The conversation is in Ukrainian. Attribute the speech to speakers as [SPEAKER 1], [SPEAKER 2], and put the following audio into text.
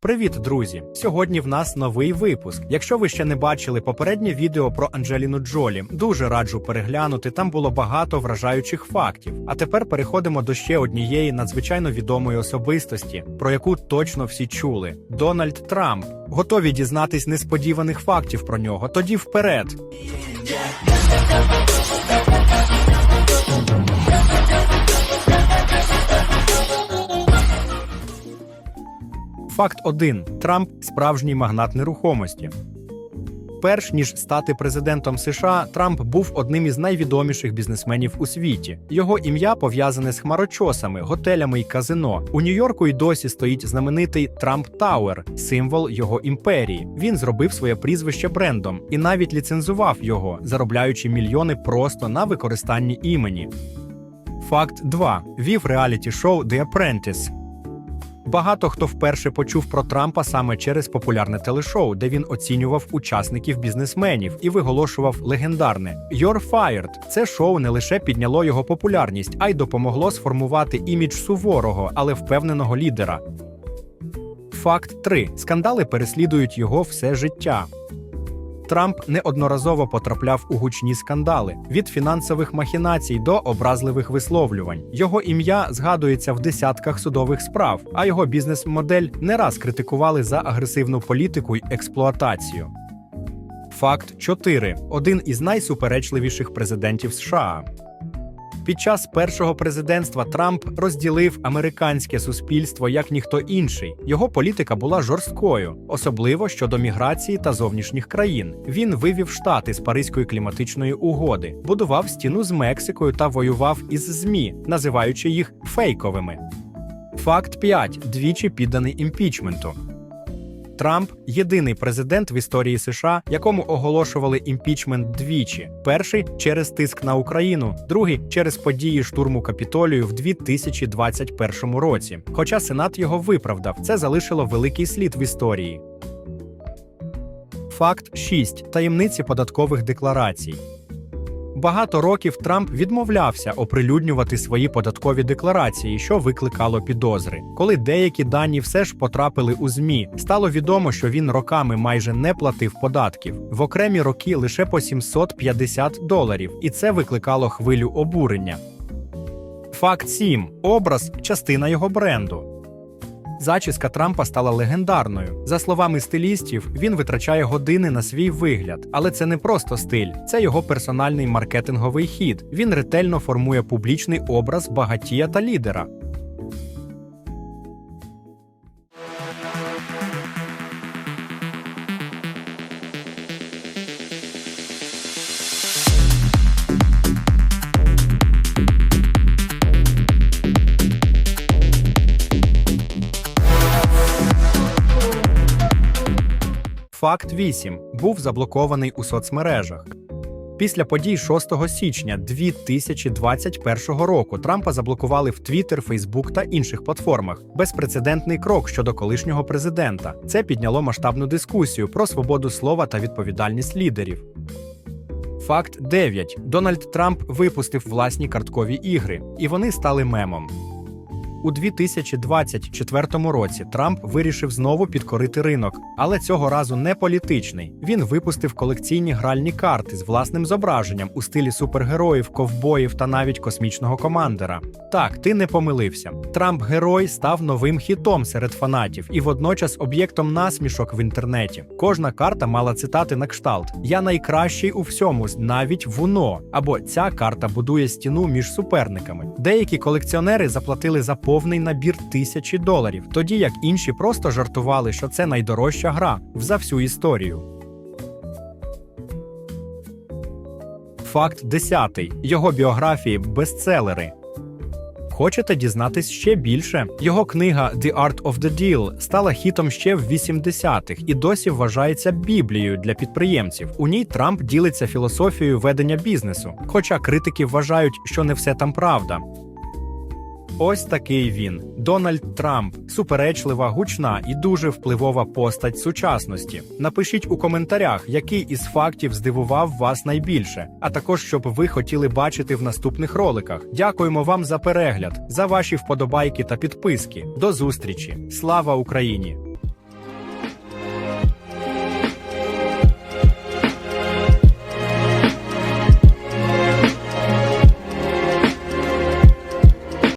[SPEAKER 1] Привіт, друзі! Сьогодні в нас новий випуск. Якщо ви ще не бачили попереднє відео про Анджеліну Джолі, дуже раджу переглянути. Там було багато вражаючих фактів. А тепер переходимо до ще однієї надзвичайно відомої особистості, про яку точно всі чули: Дональд Трамп. Готові дізнатись несподіваних фактів про нього. Тоді вперед. Факт 1. Трамп справжній магнат нерухомості. Перш ніж стати президентом США, Трамп був одним із найвідоміших бізнесменів у світі. Його ім'я пов'язане з хмарочосами, готелями і казино. У Нью-Йорку й досі стоїть знаменитий Трамп Тауер, символ його імперії. Він зробив своє прізвище брендом і навіть ліцензував його, заробляючи мільйони просто на використанні імені. Факт 2. Вів реаліті шоу The Apprentice. Багато хто вперше почув про Трампа саме через популярне телешоу, де він оцінював учасників бізнесменів і виголошував легендарне «You're fired». Це шоу не лише підняло його популярність, а й допомогло сформувати імідж суворого, але впевненого лідера. Факт 3. скандали переслідують його все життя. Трамп неодноразово потрапляв у гучні скандали від фінансових махінацій до образливих висловлювань. Його ім'я згадується в десятках судових справ, а його бізнес-модель не раз критикували за агресивну політику й експлуатацію. Факт 4. один із найсуперечливіших президентів США. Під час першого президентства Трамп розділив американське суспільство як ніхто інший. Його політика була жорсткою, особливо щодо міграції та зовнішніх країн. Він вивів штати з Паризької кліматичної угоди, будував стіну з Мексикою та воював із ЗМІ, називаючи їх фейковими. Факт 5. двічі підданий імпічменту. Трамп єдиний президент в історії США, якому оголошували імпічмент двічі: перший через тиск на Україну, другий через події штурму капітолію в 2021 році. Хоча Сенат його виправдав, це залишило великий слід в історії. Факт 6. таємниці податкових декларацій. Багато років Трамп відмовлявся оприлюднювати свої податкові декларації, що викликало підозри. Коли деякі дані все ж потрапили у ЗМІ, стало відомо, що він роками майже не платив податків в окремі роки лише по 750 доларів, і це викликало хвилю обурення. Факт 7. образ частина його бренду. Зачіска Трампа стала легендарною. За словами стилістів, він витрачає години на свій вигляд, але це не просто стиль, це його персональний маркетинговий хід. Він ретельно формує публічний образ багатія та лідера. Факт 8. був заблокований у соцмережах. Після подій 6 січня 2021 року Трампа заблокували в Twitter, Facebook та інших платформах. Безпрецедентний крок щодо колишнього президента. Це підняло масштабну дискусію про свободу слова та відповідальність лідерів. Факт 9. Дональд Трамп випустив власні карткові ігри, і вони стали мемом. У 2024 році Трамп вирішив знову підкорити ринок, але цього разу не політичний. Він випустив колекційні гральні карти з власним зображенням у стилі супергероїв, ковбоїв та навіть космічного командера. Так, ти не помилився. Трамп герой став новим хітом серед фанатів і водночас об'єктом насмішок в інтернеті. Кожна карта мала цитати на кшталт: Я найкращий у всьому, навіть в УНО. Або ця карта будує стіну між суперниками. Деякі колекціонери заплатили за повний набір тисячі доларів, тоді як інші просто жартували, що це найдорожча гра за всю історію. Факт 10. Його біографії бестселери. Хочете дізнатись ще більше? Його книга The Art of the Deal стала хітом ще в 80-х і досі вважається біблією для підприємців. У ній Трамп ділиться філософією ведення бізнесу, хоча критики вважають, що не все там правда. Ось такий він Дональд Трамп, суперечлива, гучна і дуже впливова постать сучасності. Напишіть у коментарях, який із фактів здивував вас найбільше, а також щоб ви хотіли бачити в наступних роликах. Дякуємо вам за перегляд, за ваші вподобайки та підписки. До зустрічі! Слава Україні!